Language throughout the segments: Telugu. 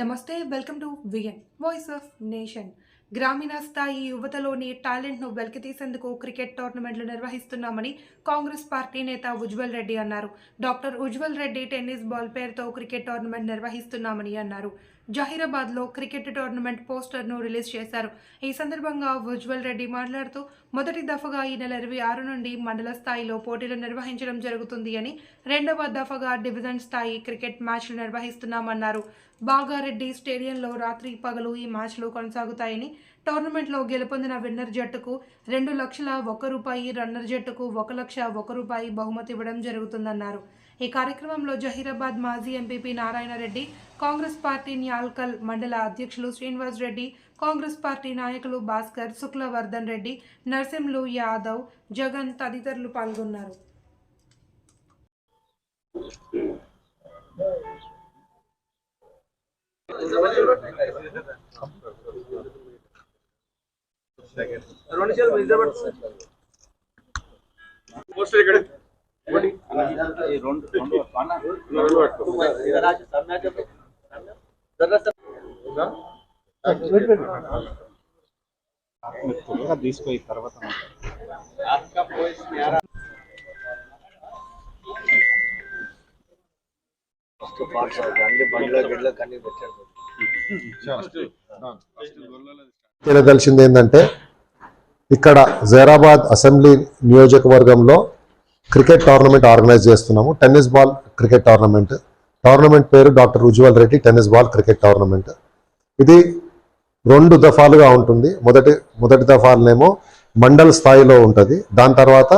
నమస్తే welcome to VN voice of nation గ్రామీణ స్థాయి యువతలోని టాలెంట్ను వెలికితీసేందుకు క్రికెట్ టోర్నమెంట్లు నిర్వహిస్తున్నామని కాంగ్రెస్ పార్టీ నేత ఉజ్వల్ రెడ్డి అన్నారు. Doctor Ujjwal Reddy tennis ball పేరుతో క్రికెట్ టోర్నమెంట్ నిర్వహిస్తున్నామని అన్నారు. జహీరాబాద్లో క్రికెట్ టోర్నమెంట్ పోస్టర్ను రిలీజ్ చేశారు. ఈ సందర్భంగా ఉజ్వల్ రెడ్డి మాట్లాడుతూ మొదటి దఫగా ఈ నెల ఇరవై ఆరు నుండి మండల స్థాయిలో పోటీలు నిర్వహించడం జరుగుతుంది అని రెండవ దఫగా డివిజన్ స్థాయి క్రికెట్ మ్యాచ్లు నిర్వహిస్తున్నామన్నారు. బాగారెడ్డి స్టేడియంలో రాత్రి పగలు ఈ మ్యాచ్లు కొనసాగుతాయని టోర్నమెంట్లో గెలుపొందిన విన్నర్ జట్టుకు రెండు లక్షల ఒక రూపాయి రన్నర్ జట్టుకు ఒక లక్ష ఒక రూపాయి బహుమతి ఇవ్వడం జరుగుతుందన్నారు. ఈ కార్యక్రమంలో జహీరాబాద్ మాజీ ఎంపీపీ నారాయణ రెడ్డి కాంగ్రెస్ పార్టీ న్యాల్కల్ మండల అధ్యక్షులు శ్రీనివాస్ రెడ్డి కాంగ్రెస్ పార్టీ నాయకులు భాస్కర్ శుక్లవర్ధన్ రెడ్డి నర్సింలు యాదవ్ జగన్ తదితరులు పాల్గొన్నారు. రెండు తీసుకోయి తర్వాత ఫస్ట్ పార్ట్స్ అన్ని బండ్లో గిడ్లో కన్నీ పెట్టారు. తెలియదలిచింది ఏంటంటే ఇక్కడ జైరాబాద్ అసెంబ్లీ నియోజకవర్గంలో క్రికెట్ టోర్నమెంట్ ఆర్గనైజ్ చేస్తున్నాము. Tennis ball cricket tournament. Tournament పేరు doctor Ujwal Reddy tennis ball cricket tournament. ఇది రెండు దఫాలుగా ఉంటుంది. మొదటి మొదటి దఫాలనేమో మండల్ స్థాయిలో ఉంటుంది. దాని తర్వాత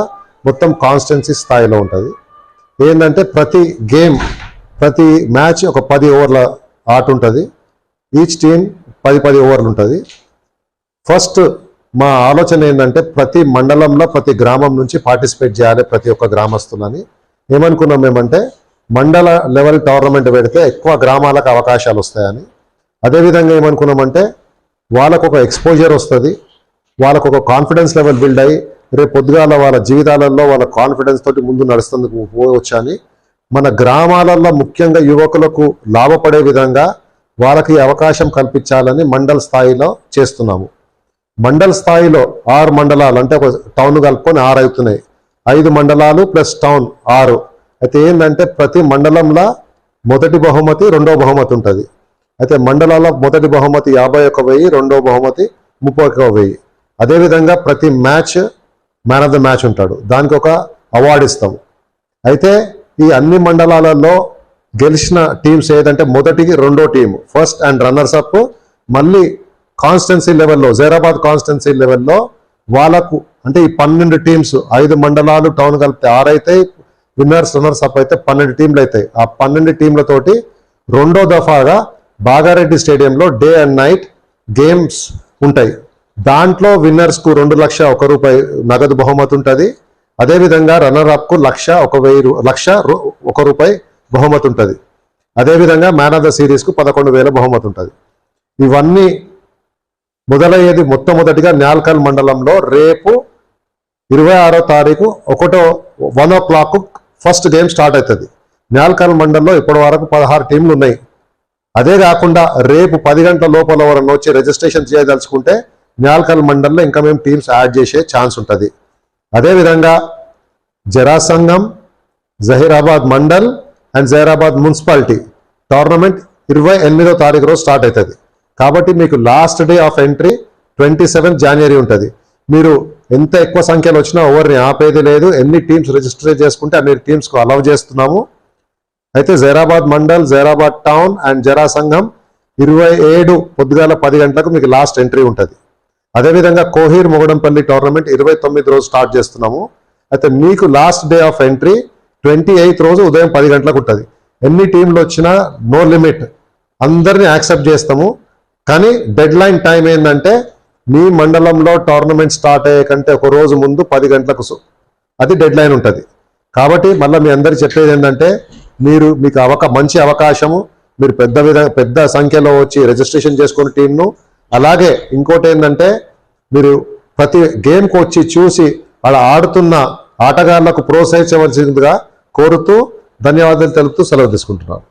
మొత్తం కాన్స్టెన్సీ స్థాయిలో ఉంటుంది. ఏంటంటే ప్రతి గేమ్ ప్రతి మ్యాచ్ ఒక పది ఓవర్ల ఆట ఉంటుంది. ఈచ్ టీం పది పది ఓవర్లు ఉంటుంది. ఫస్ట్ మా ఆలోచన ఏంటంటే ప్రతి మండలంలో ప్రతి గ్రామం నుంచి పార్టిసిపేట్ చేయాలి ప్రతి ఒక్క గ్రామస్తులని. ఏమనుకున్నాం మేమంటే మండల లెవెల్ టోర్నమెంట్ పెడితే ఎక్కువ గ్రామాలకు అవకాశాలు వస్తాయని. అదేవిధంగా ఏమనుకున్నామంటే వాళ్ళకు ఒక ఎక్స్పోజర్ వస్తుంది వాళ్ళకు ఒక కాన్ఫిడెన్స్ లెవెల్ బిల్డ్ అయ్యి రేపు పొద్దుగాల వాళ్ళ జీవితాలలో వాళ్ళ కాన్ఫిడెన్స్ తోటి ముందు నడుస్తుందుకు పోవచ్చు అని మన గ్రామాలలో ముఖ్యంగా యువకులకు లాభపడే విధంగా వాళ్ళకి అవకాశం కల్పించాలని మండల స్థాయిలో చేస్తున్నాము. మండల స్థాయిలో ఆరు మండలాలు అంటే ఒక టౌన్ కలుపుకొని ఆరు అవుతున్నాయి. ఐదు మండలాలు ప్లస్ టౌన్ ఆరు. అయితే ఏంటంటే ప్రతి మండలంలో మొదటి బహుమతి రెండో బహుమతి ఉంటుంది. అయితే మండలాల మొదటి బహుమతి యాభై ఒక వెయ్యి రెండో బహుమతి ముప్పై ఒక వెయ్యి. అదేవిధంగా ప్రతి match man of the match ఉంటాడు. దానికి ఒక అవార్డు ఇస్తాం అయితే ఈ అన్ని మండలాలలో గెలిచిన టీమ్స్ ఏదంటే మొదటికి రెండో team first and runners up మళ్ళీ కాన్స్టెన్సీ లెవెల్లో జైరాబాద్ కాన్స్టెన్సీ లెవెల్లో వాళ్ళకు అంటే ఈ పన్నెండు టీమ్స్ ఐదు మండలాలు టౌన్ కలిపితే ఆరు అవుతాయి విన్నర్స్ రన్నర్స్ అప్ అయితే పన్నెండు టీంలు అవుతాయి. ఆ పన్నెండు టీంలతోటి రెండో దఫాగా బాగారెడ్డి స్టేడియంలో డే అండ్ నైట్ గేమ్స్ ఉంటాయి. దాంట్లో విన్నర్స్కు రెండు లక్ష ఒక రూపాయి నగదు బహుమతి ఉంటుంది. అదేవిధంగా రన్నర్ అప్కు లక్ష ఒక వెయ్యి రూ- లక్ష ఒక రూపాయి బహుమతి ఉంటుంది. అదేవిధంగా మ్యాన్ ఆఫ్ ద సిరీస్కు పదకొండు వేల బహుమతి ఉంటుంది. ఇవన్నీ మొదలయ్యేది మొట్టమొదటిగా న్యాల్కల్ మండలంలో రేపు ఇరవై ఆరో తారీఖు ఒకటో one o'clock first game start అవుతుంది. న్యాల్కల్ మండలంలో ఇప్పటి వరకు పదహారు టీంలు ఉన్నాయి. అదే కాకుండా రేపు పది గంటల లోపల వరకు వచ్చి రిజిస్ట్రేషన్ చేయదలుచుకుంటే న్యాల్కల్ మండలంలో ఇంకా మేము టీమ్స్ యాడ్ చేసే ఛాన్స్ ఉంటుంది. అదేవిధంగా Jharasangam Zaheerabad mandal and Zaheerabad municipality tournament ఇరవై ఎనిమిదో తారీఖు రోజు స్టార్ట్ అవుతుంది. కాబట్టి మీకు last day of entry twenty seven January ఉంటుంది. మీరు ఎంత ఎక్కువ సంఖ్యలో వచ్చినా ఎవరిని ఆపేది లేదు. ఎన్ని టీమ్స్ రిజిస్టర్ చేసుకుంటే అన్ని టీమ్స్కు అలౌ చేస్తున్నాము. అయితే Zaheerabad mandal Zaheerabad town and Jharasangam ఇరవై ఏడు పొద్దుగాల పది గంటలకు మీకు లాస్ట్ ఎంట్రీ ఉంటుంది. అదేవిధంగా కోహీర్ మొగడంపల్లి టోర్నమెంట్ ఇరవై తొమ్మిది రోజు స్టార్ట్ చేస్తున్నాము. అయితే మీకు last day of entry twenty eighth రోజు ఉదయం పది గంటలకు ఉంటుంది. ఎన్ని టీంలు వచ్చినా నో లిమిట్ అందరినీ యాక్సెప్ట్ చేస్తాము. కానీ డెడ్ లైన్ టైం ఏంటంటే మీ మండలంలో టోర్నమెంట్ స్టార్ట్ అయ్యే కంటే ఒక రోజు ముందు పది గంటలకు అది డెడ్ లైన్ ఉంటుంది. కాబట్టి మళ్ళీ మీ అందరు చెప్పేది ఏంటంటే మీరు మీకు అవక మంచి అవకాశము మీరు పెద్ద విధ పెద్ద సంఖ్యలో వచ్చి రిజిస్ట్రేషన్ చేసుకున్న టీంను అలాగే ఇంకోటి ఏంటంటే మీరు ప్రతి గేమ్కి వచ్చి చూసి అలా ఆడుతున్న ఆటగాళ్ళకు ప్రోత్సహించవలసిందిగా కోరుతూ ధన్యవాదాలు తెలుపుతూ సెలవు తీసుకుంటున్నాను.